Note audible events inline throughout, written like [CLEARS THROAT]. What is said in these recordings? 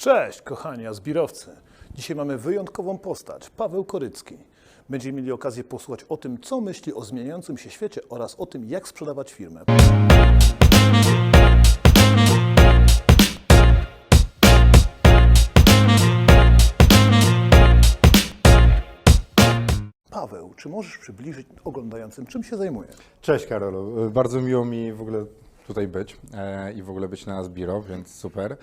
Cześć, kochani azbirowcy. Dzisiaj mamy wyjątkową postać, Paweł Korycki. Będziemy mieli okazję posłuchać o tym, co myśli o zmieniającym się świecie oraz o tym, jak sprzedawać firmę. Paweł, czy możesz przybliżyć oglądającym, czym się zajmujesz? Cześć Karolu, bardzo miło mi w ogóle tutaj być e, i w ogóle być na Asbiro, więc super.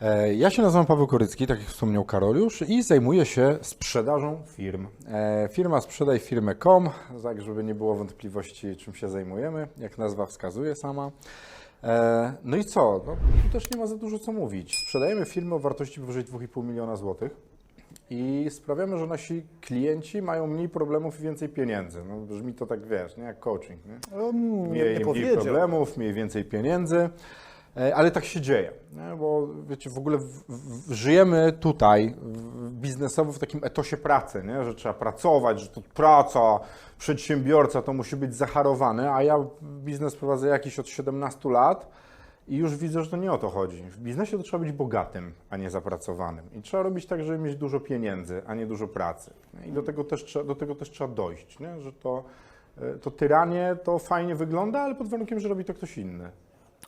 E, ja się nazywam Paweł Korycki, tak jak wspomniał Karol już i zajmuję się sprzedażą firm. E, firma sprzedaj firmę.com, tak żeby nie było wątpliwości czym się zajmujemy, jak nazwa wskazuje sama. E, no i co? No, tu też nie ma za dużo co mówić. Sprzedajemy firmy o wartości powyżej 2,5 miliona złotych i sprawiamy, że nasi klienci mają mniej problemów i więcej pieniędzy. No, brzmi to tak, wiesz, nie? jak coaching. Nie? Nie, Mniej, nie mniej problemów, mniej więcej pieniędzy, ale tak się dzieje, nie? bo wiecie, w ogóle w, w, żyjemy tutaj w, biznesowo w takim etosie pracy, nie? że trzeba pracować, że to praca, przedsiębiorca to musi być zacharowany, a ja biznes prowadzę jakiś od 17 lat i już widzę, że to nie o to chodzi. W biznesie to trzeba być bogatym, a nie zapracowanym. I trzeba robić tak, żeby mieć dużo pieniędzy, a nie dużo pracy. I do tego też, trzeba- do tego też trzeba dojść, nie? że to, e, to tyranie to fajnie wygląda, ale pod warunkiem, że robi to ktoś inny.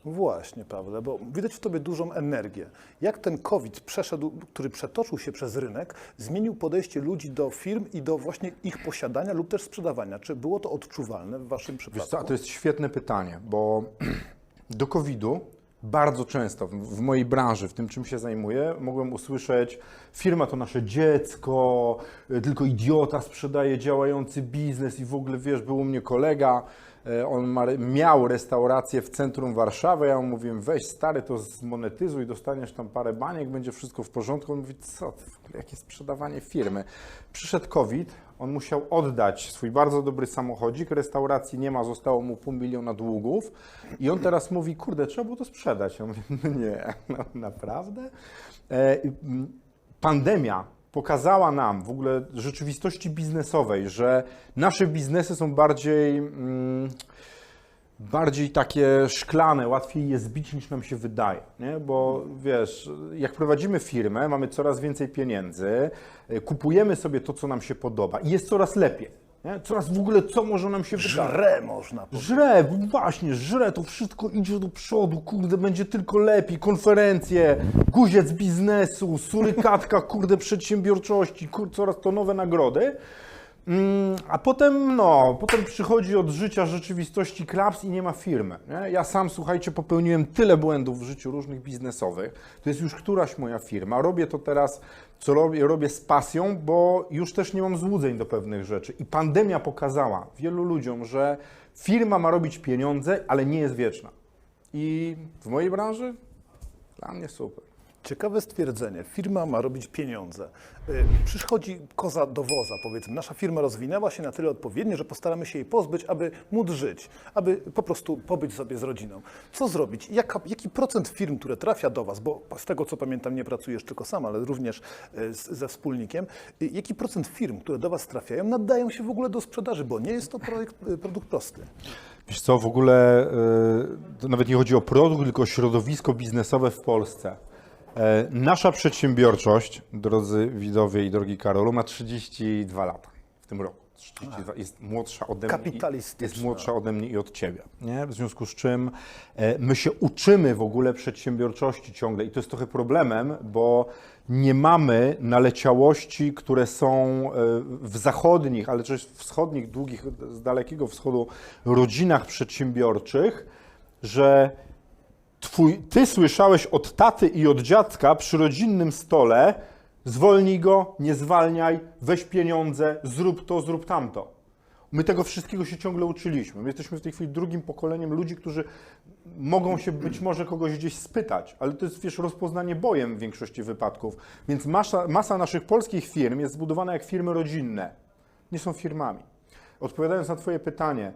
Właśnie, Pawle, bo widać w tobie dużą energię. Jak ten COVID przeszedł, który przetoczył się przez rynek, zmienił podejście ludzi do firm i do właśnie ich posiadania lub też sprzedawania? Czy było to odczuwalne w waszym Wiesz przypadku? co, a to jest świetne pytanie, bo [CLEARS THROAT] do COVID-u bardzo często w, mojej branży, w tym czym się zajmuję, mogłem usłyszeć: firma to nasze dziecko, tylko idiota sprzedaje działający biznes i w ogóle wiesz, był u mnie kolega. E, On miał restaurację w centrum Warszawy. Ja mu mówiłem, weź stary, to zmonetyzuj, dostaniesz tam parę baniek, będzie wszystko w porządku. On mówi, co, jakie sprzedawanie firmy. Przyszedł COVID, on musiał oddać swój bardzo dobry samochodzik, restauracji nie ma, zostało mu pół miliona długów i on teraz mówi, kurde, trzeba było to sprzedać. Ja mówię, [LAUGHS] no nie, no, naprawdę? E, pandemia pokazała nam w ogóle rzeczywistości biznesowej, że nasze biznesy są bardziej... Mm, bardziej takie szklane, łatwiej je zbić niż nam się wydaje, nie? bo wiesz, jak prowadzimy firmę, mamy coraz więcej pieniędzy, y, kupujemy sobie to, co nam się podoba i jest coraz lepiej, nie? coraz w ogóle co może nam się wydać. Żre można powiedzieć. Żre, właśnie, żre, to wszystko idzie do przodu, kurde, będzie tylko lepiej, konferencje, guziec biznesu, surykatka, kurde, przedsiębiorczości, kur, coraz to nowe nagrody. Mm, A potem, no, potem przychodzi od życia rzeczywistości klaps i nie ma firmy. Nie? Ja sam, słuchajcie, popełniłem tyle błędów w życiu różnych biznesowych. To jest już któraś moja firma. Robię to teraz, co robię, robię z pasją, bo już też nie mam złudzeń do pewnych rzeczy. I pandemia pokazała wielu ludziom, że firma ma robić pieniądze, ale nie jest wieczna. I w mojej branży dla mnie super. Ciekawe stwierdzenie. Firma ma robić pieniądze. Y, Przychodzi koza do woza, powiedzmy. Nasza firma rozwinęła się na tyle odpowiednio, że postaramy się jej pozbyć, aby móc żyć, aby po prostu pobyć sobie z rodziną. Co zrobić? Jaka, jaki procent firm, które trafia do Was, bo z tego co pamiętam, nie pracujesz tylko sam, ale również y, z, ze wspólnikiem, y, jaki procent firm, które do Was trafiają, nadają się w ogóle do sprzedaży, bo nie jest to projekt, produkt prosty. Wiesz co, w ogóle y, to nawet nie chodzi o produkt, tylko o środowisko biznesowe w Polsce. E, Nasza przedsiębiorczość, drodzy widzowie i drogi Karolu, ma 32 lata w tym roku. 32, jest młodsza ode mnie. i-. Jest młodsza ode mnie i od ciebie. Nie? W związku z czym e, my się uczymy w ogóle przedsiębiorczości ciągle i to jest trochę problemem, bo nie mamy naleciałości, które są e, w zachodnich, ale też wschodnich, długich, z dalekiego wschodu rodzinach przedsiębiorczych, że twój, ty słyszałeś od taty i od dziadka przy rodzinnym stole, zwolnij go, nie zwalniaj, weź pieniądze, zrób to, zrób tamto. My tego wszystkiego się ciągle uczyliśmy. My jesteśmy w tej chwili drugim pokoleniem ludzi, którzy mogą się być może kogoś gdzieś spytać, ale to jest, wiesz, rozpoznanie bojem w większości wypadków. Więc masa, masa naszych polskich firm jest zbudowana jak firmy rodzinne. Nie są firmami. Odpowiadając na Twoje pytanie,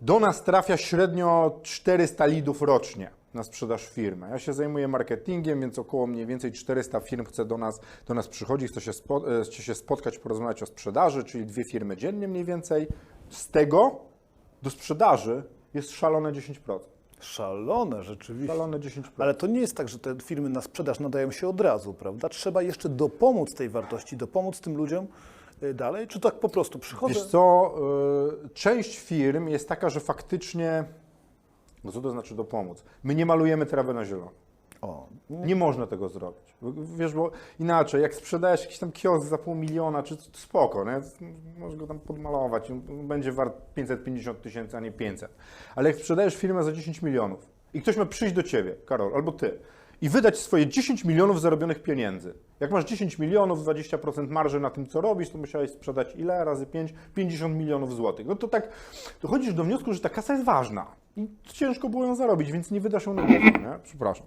do nas trafia średnio 400 lidów rocznie na sprzedaż firmy. Ja się zajmuję marketingiem, więc około mniej więcej 400 firm chce do nas, do nas przychodzi, chce się, spo, e, chce się spotkać, porozmawiać o sprzedaży, czyli dwie firmy dziennie mniej więcej. Z tego do sprzedaży jest szalone 10%. Szalone, rzeczywiście. Szalone 10%. Ale to nie jest tak, że te firmy na sprzedaż nadają się od razu, prawda? Trzeba jeszcze dopomóc tej wartości, dopomóc tym ludziom y, dalej, czy tak po prostu przychodzę? Wiesz co, y, część firm jest taka, że faktycznie, no co to znaczy dopomóc? My nie malujemy trawy na zielono. O, Nie można tego zrobić. Wiesz, bo inaczej, jak sprzedajesz jakiś tam kiosk za pół miliona, czy spoko, nie? możesz go tam podmalować, on będzie wart 550 tysięcy, a nie 500. Ale jak sprzedajesz firmę za 10 milionów i ktoś ma przyjść do ciebie, Karol, albo ty, i wydać swoje 10 milionów zarobionych pieniędzy. Jak masz 10 milionów, 20% marży na tym, co robisz, to musiałeś sprzedać ile razy 5? 50 milionów złotych. No to tak, dochodzisz do wniosku, że ta kasa jest ważna i ciężko było ją zarobić, więc nie wydasz ją na gówno, nie? Przepraszam.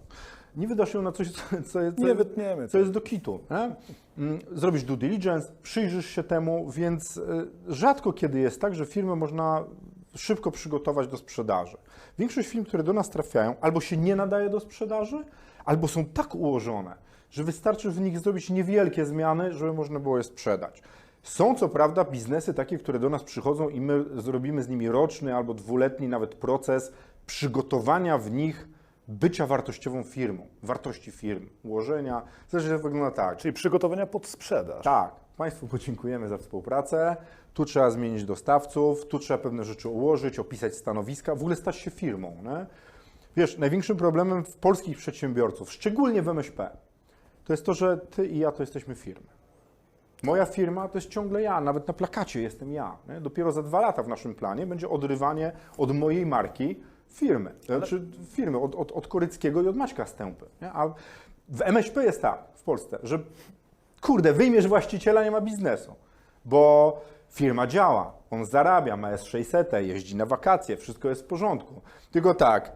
Nie wydasz ją na coś, co, co, jest, co, Nie wytniemy co jest do kitu. Nie? Mm, Zrobisz due diligence, przyjrzysz się temu, więc y, rzadko kiedy jest tak, że firmę można szybko przygotować do sprzedaży. Większość firm, które do nas trafiają, albo się nie nadaje do sprzedaży, albo są tak ułożone, że wystarczy w nich zrobić niewielkie zmiany, żeby można było je sprzedać. Są co prawda biznesy takie, które do nas przychodzą i my zrobimy z nimi roczny albo dwuletni nawet proces przygotowania w nich bycia wartościową firmą, wartości firmy, ułożenia. Zresztą wygląda tak. czyli przygotowania pod sprzedaż. Tak, Państwu podziękujemy za współpracę. Tu trzeba zmienić dostawców, tu trzeba pewne rzeczy ułożyć, opisać stanowiska, w ogóle stać się firmą. Nie? Wiesz, największym problemem w polskich przedsiębiorców, szczególnie w MŚP, to jest to, że ty i ja to jesteśmy firmy. Moja firma to jest ciągle ja, nawet na plakacie jestem ja. Nie? Dopiero za dwa lata w naszym planie będzie odrywanie od mojej marki firmy, znaczy firmy, od, od, od Koryckiego i od Maćka Stępy. Nie? A w MŚP jest tak, w Polsce, że kurde, wyjmiesz właściciela, nie ma biznesu, bo firma działa, on zarabia, ma S600, jeździ na wakacje, wszystko jest w porządku. Tylko tak,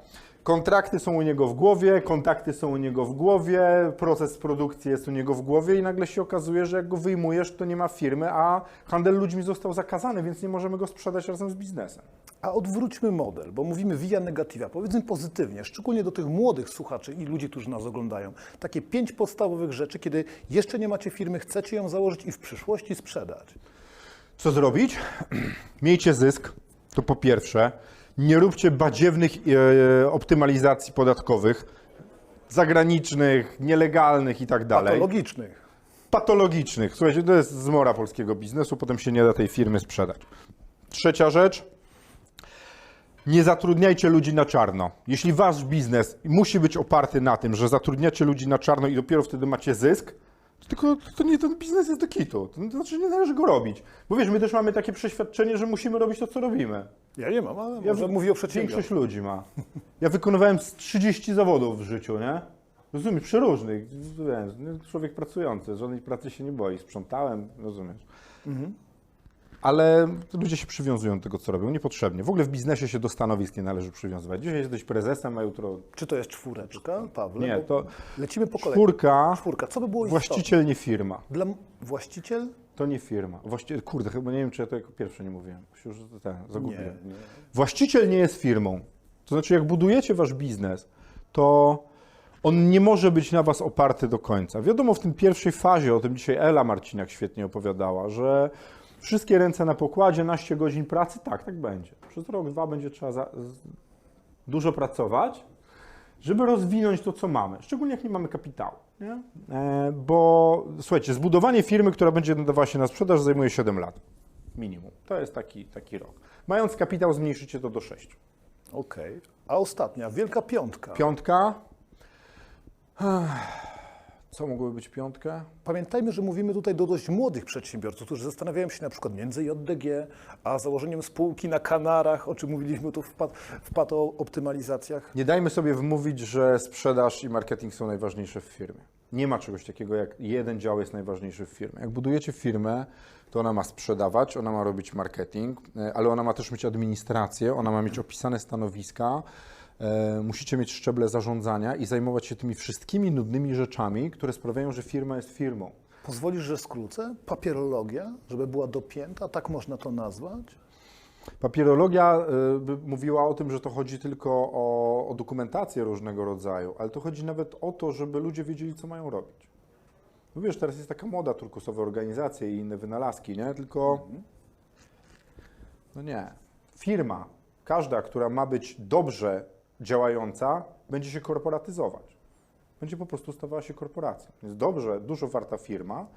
kontrakty są u niego w głowie, kontakty są u niego w głowie, proces produkcji jest u niego w głowie i nagle się okazuje, że jak go wyjmujesz, to nie ma firmy, a handel ludźmi został zakazany, więc nie możemy go sprzedać razem z biznesem. A odwróćmy model, bo mówimy via negativa, powiedzmy pozytywnie, szczególnie do tych młodych słuchaczy i ludzi, którzy nas oglądają. Takie pięć podstawowych rzeczy, kiedy jeszcze nie macie firmy, chcecie ją założyć i w przyszłości sprzedać. Co zrobić? [CLEARS THROAT] Miejcie zysk, to po pierwsze. Nie róbcie badziewnych e, optymalizacji podatkowych, zagranicznych, nielegalnych i tak dalej. Patologicznych. Patologicznych. Słuchajcie, to jest zmora polskiego biznesu, potem się nie da tej firmy sprzedać. Trzecia rzecz. Nie zatrudniajcie ludzi na czarno. Jeśli wasz biznes musi być oparty na tym, że zatrudniacie ludzi na czarno i dopiero wtedy macie zysk, tylko to nie ten biznes jest do kitu. To znaczy nie należy go robić. Bo wiesz, my też mamy takie przeświadczenie, że musimy robić to, co robimy. Ja nie mam, ale Ja może mówię o Większość przedsiębiorstwie. ludzi ma. Ja wykonywałem z 30 zawodów w życiu, nie? Rozumiesz, przeróżnych. Wiesz, człowiek pracujący, żadnej pracy się nie boi. Sprzątałem, rozumiesz. Ale ludzie się przywiązują do tego, co robią, niepotrzebnie. W ogóle w biznesie się do stanowisk nie należy przywiązywać. Dzisiaj jesteś prezesem, a jutro... Czy to jest czwóreczka, Pawle? Nie, to Lecimy po kolei. czwórka, Czwórka. Co by było istotne? właściciel, nie firma. Dla właściciel? To nie firma. Właściciel, kurde, chyba nie wiem, czy ja to jako pierwsze nie mówiłem. Się już Nie, zagubiłem. nie. Właściciel nie jest firmą. To znaczy, jak budujecie wasz biznes, to on nie może być na was oparty do końca. Wiadomo, w tym pierwszej fazie, o tym dzisiaj Ela Marciniak świetnie opowiadała, że wszystkie ręce na pokładzie, naście godzin pracy, tak, tak będzie. Przez rok, dwa będzie trzeba za, z, dużo pracować, żeby rozwinąć to, co mamy. Szczególnie jak nie mamy kapitału. Nie? E, bo słuchajcie, zbudowanie firmy, która będzie nadawała się na sprzedaż, zajmuje 7 lat. Minimum. To jest taki, taki rok. Mając kapitał, zmniejszycie to do 6. Okej. A ostatnia, wielka piątka. Piątka. Co mogłoby być piątka? Pamiętajmy, że mówimy tutaj do dość młodych przedsiębiorców, którzy zastanawiają się na przykład między JDG, a założeniem spółki na Kanarach, o czym mówiliśmy tu w, pat, w pato optymalizacjach. Nie dajmy sobie wmówić, że sprzedaż i marketing są najważniejsze w firmie. Nie ma czegoś takiego, jak jeden dział jest najważniejszy w firmie. Jak budujecie firmę, to ona ma sprzedawać, ona ma robić marketing, e, ale ona ma też mieć administrację, ona ma mieć opisane stanowiska, musicie mieć szczeble zarządzania i zajmować się tymi wszystkimi nudnymi rzeczami, które sprawiają, że firma jest firmą. Pozwolisz, że skrócę? Papierologia, żeby była dopięta, tak można to nazwać? Papierologia y, mówiła o tym, że to chodzi tylko o, o dokumentację różnego rodzaju, ale to chodzi nawet o to, żeby ludzie wiedzieli, co mają robić. No wiesz, teraz jest taka moda, turkusowe organizacje i inne wynalazki, nie? Tylko, no nie. Firma, każda, która ma być dobrze działająca będzie się korporatyzować. Będzie po prostu stawała się korporacją. Więc dobrze, dużo warta firma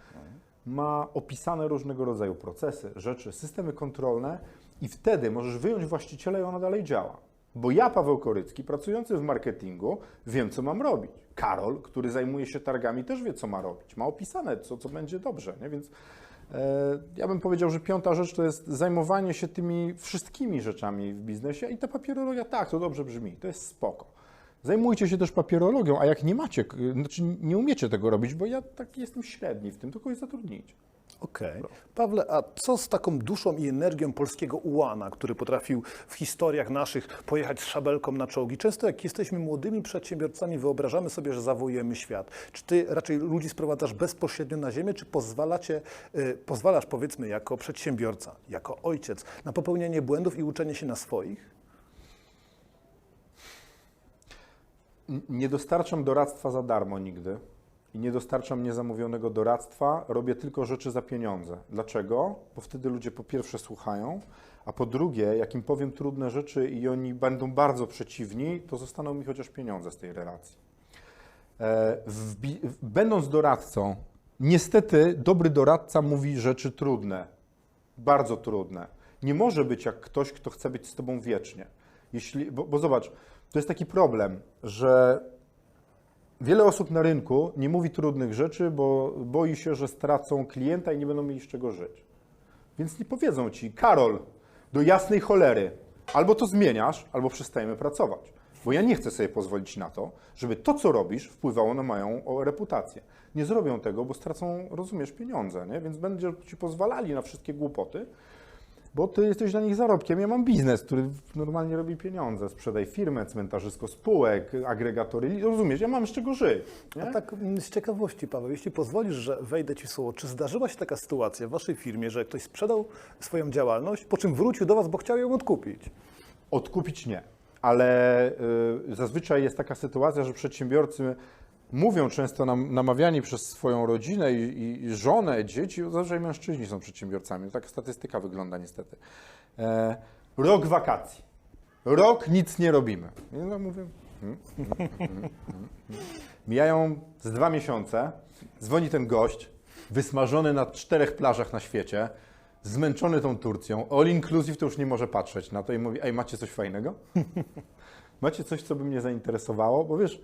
ma opisane różnego rodzaju procesy, rzeczy, systemy kontrolne i wtedy możesz wyjąć właściciela i ona dalej działa. Bo ja, Paweł Korycki, pracujący w marketingu, wiem, co mam robić. Karol, który zajmuje się targami, też wie, co ma robić. Ma opisane, co, co będzie dobrze. Nie? Więc ja bym powiedział, że piąta rzecz to jest zajmowanie się tymi wszystkimi rzeczami w biznesie i ta papierologia, tak, to dobrze brzmi, to jest spoko. Zajmujcie się też papierologią, a jak nie macie, znaczy nie umiecie tego robić, bo ja tak jestem średni w tym, to kogoś zatrudnijcie. Okej. Pawle, a co z taką duszą i energią polskiego ułana, który potrafił w historiach naszych pojechać z szabelką na czołgi? Często jak jesteśmy młodymi przedsiębiorcami, wyobrażamy sobie, że zawojujemy świat. Czy ty raczej ludzi sprowadzasz bezpośrednio na ziemię, czy pozwalacie, y, pozwalasz powiedzmy jako przedsiębiorca, jako ojciec na popełnianie błędów i uczenie się na swoich? Nie dostarczam doradztwa za darmo nigdy nie dostarczam niezamówionego doradztwa, robię tylko rzeczy za pieniądze. Dlaczego? Bo wtedy ludzie po pierwsze słuchają, a po drugie, jak im powiem trudne rzeczy i oni będą bardzo przeciwni, to zostaną mi chociaż pieniądze z tej relacji. E, będąc doradcą, niestety dobry doradca mówi rzeczy trudne, bardzo trudne. Nie może być jak ktoś, kto chce być z tobą wiecznie. Jeśli, bo, bo zobacz, to jest taki problem, że wiele osób na rynku nie mówi trudnych rzeczy, bo boi się, że stracą klienta i nie będą mieli z czego żyć. Więc nie powiedzą ci, Karol, do jasnej cholery, albo to zmieniasz, albo przestajemy pracować. Bo ja nie chcę sobie pozwolić na to, żeby to, co robisz, wpływało na moją reputację. Nie zrobią tego, bo stracą, rozumiesz, pieniądze, nie? więc będą ci pozwalali na wszystkie głupoty, bo ty jesteś dla nich zarobkiem. Ja mam biznes, który normalnie robi pieniądze. Sprzedaj firmę, cmentarzysko spółek, agregatory. Rozumiesz, ja mam z czego żyć. Nie? A tak mm, z ciekawości, Paweł, jeśli pozwolisz, że wejdę Ci słowo, czy zdarzyła się taka sytuacja w Waszej firmie, że ktoś sprzedał swoją działalność, po czym wrócił do Was, bo chciał ją odkupić? Odkupić nie, ale y, zazwyczaj jest taka sytuacja, że przedsiębiorcy mówią często nam, namawiani przez swoją rodzinę i, i, żonę, dzieci, zazwyczaj mężczyźni są przedsiębiorcami. Tak statystyka wygląda niestety. E, rok wakacji. Rok nic nie robimy. I no mówię, mm, mm, mm. Mijają z dwa miesiące, dzwoni ten gość, wysmażony na czterech plażach na świecie, zmęczony tą Turcją, all inclusive to już nie może patrzeć na to i mówi, ej, macie coś fajnego? [LAUGHS] macie coś, co by mnie zainteresowało? Bo wiesz,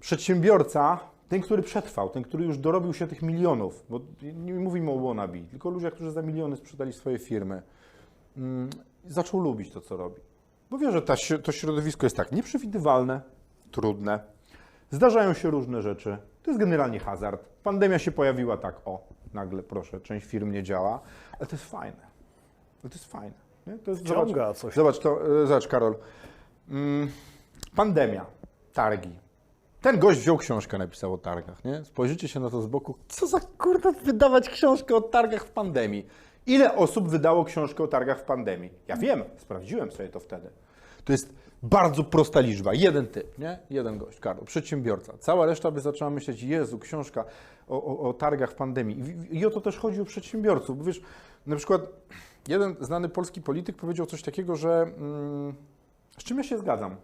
przedsiębiorca, ten, który przetrwał, ten, który już dorobił się tych milionów, bo nie mówimy o wannabe, tylko ludzie, którzy za miliony sprzedali swoje firmy, mm, zaczął lubić to, co robi. Bo wie, że ta, to środowisko jest tak nieprzewidywalne, trudne, zdarzają się różne rzeczy. To jest generalnie hazard. Pandemia się pojawiła tak, o, nagle, proszę, część firm nie działa, ale to jest fajne. Ale to jest fajne. Nie? To jest, Wciąga coś. Zobacz, to, e, zobacz Karol. Mm, pandemia, targi. Ten gość wziął książkę, napisał o targach, nie? Spojrzycie się na to z boku. Co za kurwa wydawać książkę o targach w pandemii? Ile osób wydało książkę o targach w pandemii? Ja wiem, sprawdziłem sobie to wtedy. To jest bardzo prosta liczba. Jeden typ, nie? Jeden gość, Karol, przedsiębiorca. Cała reszta by zaczęła myśleć, Jezu, książka o, o, o targach w pandemii. I, I o to też chodzi o przedsiębiorców. Bo wiesz, na przykład jeden znany polski polityk powiedział coś takiego, że mm, z czym ja się zgadzam,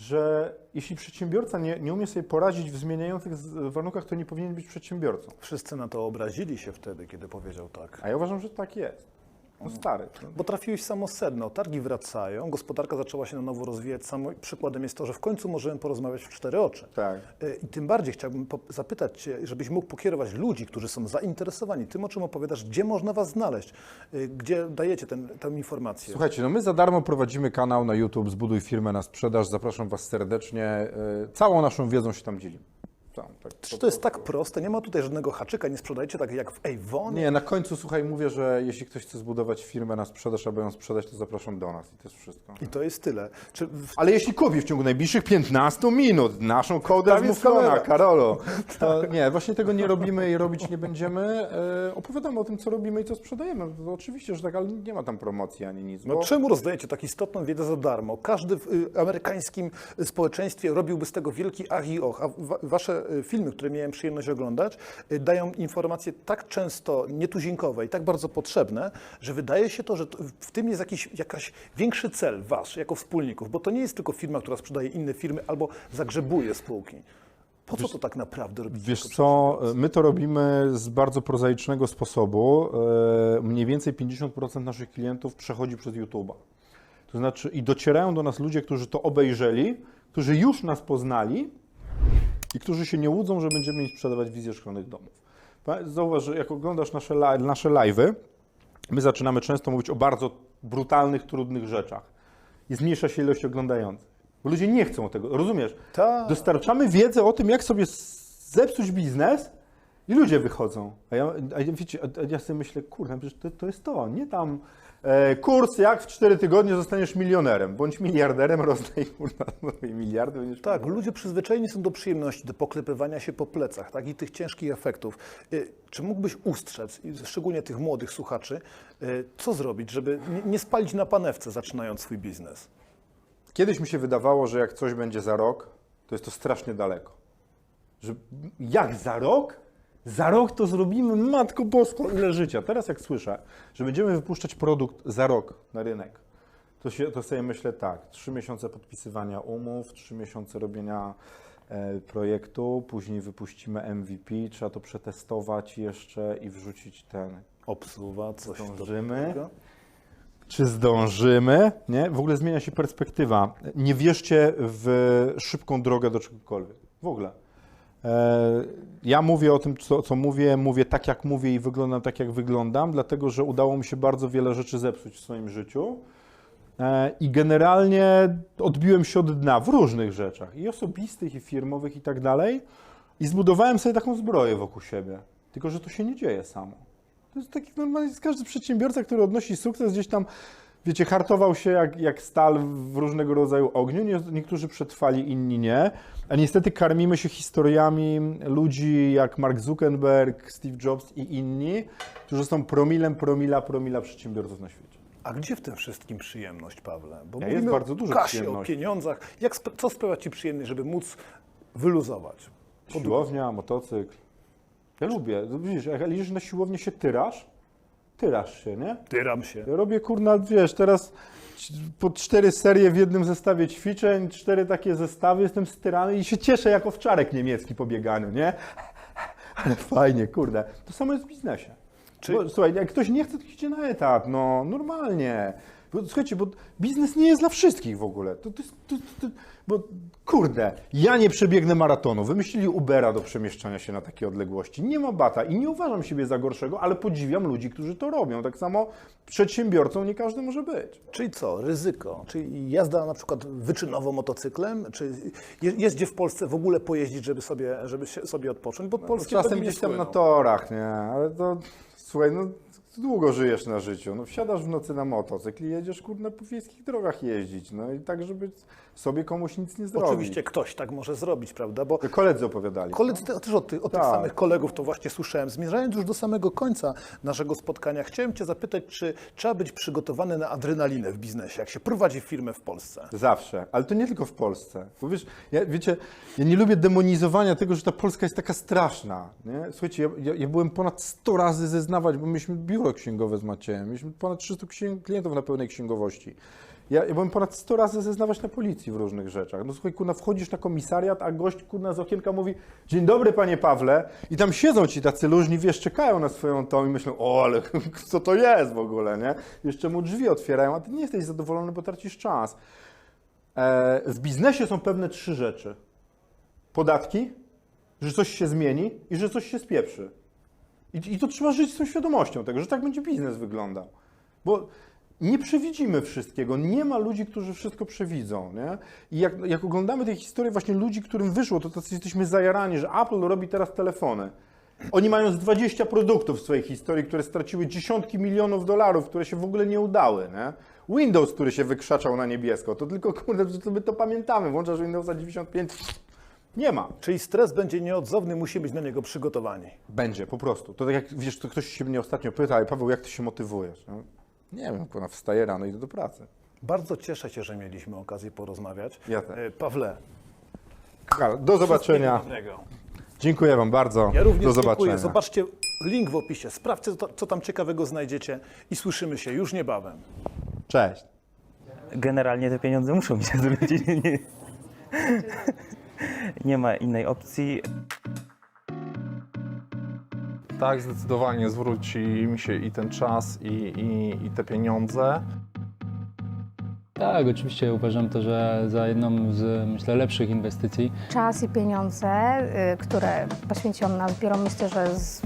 że jeśli przedsiębiorca nie, nie umie sobie poradzić w zmieniających warunkach, to nie powinien być przedsiębiorcą. Wszyscy na to obrazili się wtedy, kiedy powiedział tak. A ja uważam, że tak jest. No stary. Bo trafiłeś w samo sedno. Targi wracają, gospodarka zaczęła się na nowo rozwijać. Samo przykładem jest to, że w końcu możemy porozmawiać w cztery oczy. Tak. E, I tym bardziej chciałbym zapytać Cię, żebyś mógł pokierować ludzi, którzy są zainteresowani tym, o czym opowiadasz, gdzie można Was znaleźć, e, gdzie dajecie ten, tę informację. Słuchajcie, no my za darmo prowadzimy kanał na YouTube Zbuduj firmę na sprzedaż. Zapraszam Was serdecznie. Y, Całą naszą wiedzą się tam dzielimy. Tak, Czy to jest tak proste? Nie ma tutaj żadnego haczyka, nie sprzedajecie tak jak w Avon? Nie, na końcu słuchaj, mówię, że jeśli ktoś chce zbudować firmę na sprzedaż albo ją sprzedać, to zapraszam do nas i to jest wszystko. I to jest tyle. Czy w Ale jeśli kupi w ciągu najbliższych 15 minut naszą kodę Tam kamera. Karolo, [LAUGHS] to nie, właśnie tego nie robimy i robić nie będziemy. E, opowiadamy o tym, co robimy i co sprzedajemy. To oczywiście, że tak, ale nie ma tam promocji ani nic. No bo- czemu rozdajecie tak istotną wiedzę za darmo? Każdy w y, amerykańskim społeczeństwie robiłby z tego wielki ach i och, a wa wasze filmy, filmy, które miałem przyjemność oglądać, y, dają informacje tak często nietuzinkowe i tak bardzo potrzebne, że wydaje się to, że w tym jest jakiś jakiś większy cel wasz jako wspólników, bo to nie jest tylko firma, która sprzedaje inne firmy albo zagrzebuje spółki. Po co to tak naprawdę robicie? Wiesz co, my to robimy z bardzo prozaicznego sposobu. E, Mniej więcej 50% naszych klientów przechodzi przez YouTube'a. To znaczy i docierają do nas ludzie, którzy to obejrzeli, którzy już nas poznali i którzy się nie łudzą, że będziemy im sprzedawać wizję szklanych domów. Zauważ, że jak oglądasz nasze, nasze live'y, my zaczynamy często mówić o bardzo brutalnych, trudnych rzeczach. I zmniejsza się ilość oglądających. Bo ludzie nie chcą tego, rozumiesz? Tak. Dostarczamy wiedzę o tym, jak sobie zepsuć biznes i ludzie wychodzą. A ja, a wiecie, a, a ja sobie myślę, kurde, to, to jest to, nie tam kurs, jak w 4 tygodnie zostaniesz milionerem, bądź miliarderem, [LAUGHS] rozdaj kurwa miliardy. Będziesz Tak, ludzie przyzwyczajeni są do przyjemności, do poklepywania się po plecach tak, i tych ciężkich efektów. Y, Czy mógłbyś ustrzec, szczególnie tych młodych słuchaczy, y, co zrobić, żeby nie spalić na panewce, zaczynając swój biznes? Kiedyś mi się wydawało, że jak coś będzie za rok, to jest to strasznie daleko. Że jak za rok? Za rok to zrobimy, Matko Bosko, ile życia. Teraz jak słyszę, że będziemy wypuszczać produkt za rok na rynek, to, się, to sobie myślę tak, trzy miesiące podpisywania umów, trzy miesiące robienia e, projektu, później wypuścimy MVP, trzeba to przetestować jeszcze i wrzucić ten. Obsuwa, coś Zdążymy? Czy zdążymy? Nie? W ogóle zmienia się perspektywa. Nie wierzcie w szybką drogę do czegokolwiek. W ogóle. E, Ja mówię o tym, co, co mówię, mówię tak, jak mówię i wyglądam tak, jak wyglądam, dlatego że udało mi się bardzo wiele rzeczy zepsuć w swoim życiu. E, I generalnie odbiłem się od dna w różnych rzeczach, i osobistych, i firmowych, i tak dalej. I zbudowałem sobie taką zbroję wokół siebie. Tylko, że to się nie dzieje samo. To jest taki normalnie, każdy przedsiębiorca, który odnosi sukces, gdzieś tam, wiecie, hartował się jak, jak stal w różnego rodzaju ogniu. Nie, niektórzy przetrwali, inni nie. A niestety karmimy się historiami ludzi jak Mark Zuckerberg, Steve Jobs i inni, którzy są promilem, promila, promila przedsiębiorców na świecie. A gdzie w tym wszystkim przyjemność, Pawle? Bo Ja, jest bardzo dużo o kasie, o pieniądzach. Jak, sp- co sprawia Ci przyjemność, żeby móc wyluzować? Siłownia, motocykl. Ja lubię. Widzisz, jak liczysz na siłownię się tyrasz, tyrasz się, nie? Tyram się. Ja robię kurna, wiesz, teraz po cztery serie w jednym zestawie ćwiczeń, cztery takie zestawy, jestem styrany i się cieszę jak owczarek niemiecki po bieganiu, nie? [LAUGHS] Ale fajnie, kurde. To samo jest w biznesie. Czy- Bo, słuchaj, jak ktoś nie chce, to idzie na etat, no normalnie. Bo, słuchajcie, bo biznes nie jest dla wszystkich w ogóle. To, to, to, to, bo kurde, ja nie przebiegnę maratonu. Wymyślili Ubera do przemieszczania się na takie odległości. Nie ma bata i nie uważam siebie za gorszego, ale podziwiam ludzi, którzy to robią. Tak samo przedsiębiorcą nie każdy może być. Czyli co? Ryzyko. Czyli jazda na przykład wyczynowo motocyklem? Czy je- jest gdzie w Polsce w ogóle pojeździć, żeby sobie, żeby sobie odpocząć? Bo polskie Czasem pewnie nie gdzieś tam na torach, nie? Ale to, słuchaj, no długo żyjesz na życiu. No wsiadasz w nocy na motocykl i jedziesz, kurde, po wiejskich drogach jeździć. No i tak, żeby sobie komuś nic nie zrobić. Oczywiście ktoś tak może zrobić, prawda? Bo Koledzy opowiadali. Koledzy, te- też tych- od tych Tak. samych kolegów to właśnie słyszałem. Zmierzając już do samego końca naszego spotkania, chciałem Cię zapytać, czy trzeba być przygotowany na adrenalinę w biznesie, jak się prowadzi firmę w Polsce? Zawsze, ale to nie tylko w Polsce. Bo wiesz, ja, wiecie, ja nie lubię demonizowania tego, że ta Polska jest taka straszna. Nie? Słuchajcie, ja, ja, ja byłem ponad 100 razy zeznawać, bo mieliśmy biuro księgowe z Maciejem, mieliśmy ponad 300 księg- klientów na pełnej księgowości. Ja, ja byłem ponad 100 razy zeznawać na policji w różnych rzeczach. No słuchaj, kurna, wchodzisz na komisariat, a gość, kurna, z okienka mówi dzień dobry, panie Pawle i tam siedzą ci tacy luźni, wiesz, czekają na swoją tą i myślą, o, ale [LAUGHS] co to jest w ogóle, nie? Jeszcze mu drzwi otwierają, a ty nie jesteś zadowolony, bo tracisz czas. E, w biznesie są pewne trzy rzeczy. Podatki, że coś się zmieni i że coś się spieprzy. I, I to trzeba żyć z tą świadomością tego, że tak będzie biznes wyglądał. Bo nie przewidzimy wszystkiego. Nie ma ludzi, którzy wszystko przewidzą. Nie? I jak, jak oglądamy te historie właśnie ludzi, którym wyszło, to tacy jesteśmy zajarani, że Apple robi teraz telefony. Oni mają z 20 produktów w swojej historii, które straciły dziesiątki milionów dolarów, które się w ogóle nie udały. Nie? Windows, który się wykrzaczał na niebiesko, to tylko, kurde, że my to pamiętamy. Włączasz Windowsa 95, nie ma. Czyli stres będzie nieodzowny, musimy być na niego przygotowani. Będzie, po prostu. To tak jak, wiesz, to ktoś się mnie ostatnio pyta, Paweł, jak ty się motywujesz? No, nie wiem, kurwa, wstaję rano i idę do pracy. Bardzo cieszę się, że mieliśmy okazję porozmawiać. Ja też. E, Pawle, do zobaczenia. wszystkiego dobrego. Dziękuję Wam bardzo. Ja również Do dziękuję. zobaczenia. Zobaczcie link w opisie. Sprawdźcie, co, co tam ciekawego znajdziecie i słyszymy się już niebawem. Cześć. Generalnie te pieniądze muszą mi się zwrócić. Nie, nie ma innej opcji. Tak, zdecydowanie zwróci mi się i ten czas, i, i, i te pieniądze. Tak, oczywiście uważam to, że za jedną z myślę lepszych inwestycji. Czas i pieniądze, y, które poświęciłam na zbiór, myślę, że z,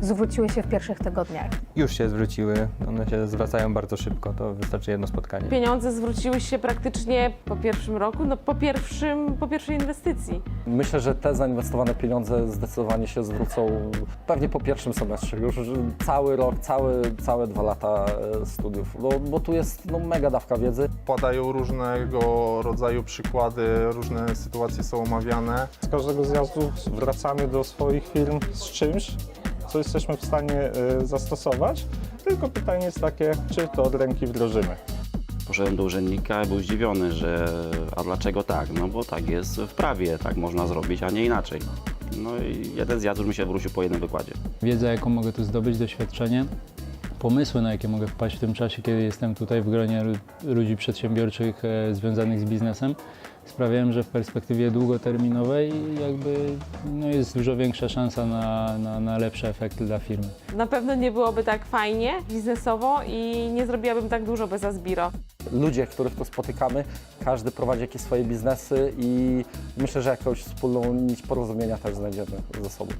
zwróciły się w pierwszych tygodniach. już się zwróciły. One się zwracają bardzo szybko, to wystarczy jedno spotkanie. Pieniądze zwróciły się praktycznie po pierwszym roku, no po, pierwszym, po pierwszej inwestycji. Myślę, że te zainwestowane pieniądze zdecydowanie się zwrócą pewnie po pierwszym semestrze. Już cały rok, całe, całe dwa lata e, studiów, bo, bo tu jest no, mega dawka wiedzy. Padają różnego rodzaju przykłady, różne sytuacje są omawiane. Z każdego zjazdu wracamy do swoich firm z czymś, co jesteśmy w stanie y, zastosować. Tylko pytanie jest takie, czy to od ręki wdrożymy. Poszedłem do urzędnika i był zdziwiony, że a dlaczego tak? No bo tak jest w prawie, tak można zrobić, a nie inaczej. No i jeden zjazd już mi się wrócił po jednym wykładzie. Wiedza, jaką mogę tu zdobyć, doświadczenie, pomysły, na jakie mogę wpaść w tym czasie, kiedy jestem tutaj w gronie lu- ludzi przedsiębiorczych e, związanych z biznesem, sprawiają, że w perspektywie długoterminowej jakby no, jest dużo większa szansa na, na, na lepsze efekty dla firmy. Na pewno nie byłoby tak fajnie biznesowo i nie zrobiłabym tak dużo bez Asbiro. Ludzie, których tu spotykamy, każdy prowadzi jakieś swoje biznesy i myślę, że jakąś wspólną nić porozumienia też znajdziemy ze sobą.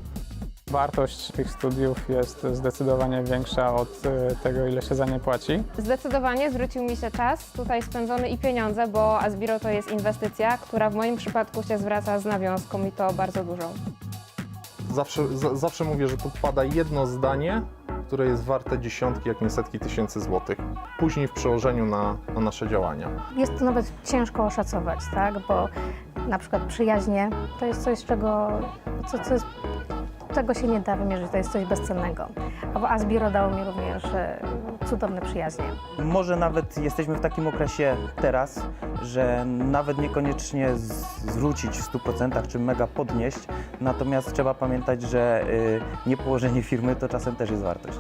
Wartość tych studiów jest zdecydowanie większa od y, tego, ile się za nie płaci. Zdecydowanie zwrócił mi się czas tutaj spędzony i pieniądze, bo Asbiro to jest inwestycja, która w moim przypadku się zwraca z nawiązką i to bardzo dużą. Zawsze, za, zawsze mówię, że podpada jedno zdanie, które jest warte dziesiątki, jak nie setki tysięcy złotych. Później w przełożeniu na, na nasze działania. Jest to nawet ciężko oszacować, tak? Bo na przykład przyjaźnie to jest coś, czego, co, co jest, tego się nie da wymierzyć, to jest coś bezcennego. A Asbiro dało mi również e, cudowne przyjaźnie. Może nawet jesteśmy w takim okresie teraz, że nawet niekoniecznie zwrócić w 100% czy mega podnieść, natomiast trzeba pamiętać, że y, niepołożenie firmy to czasem też jest wartość.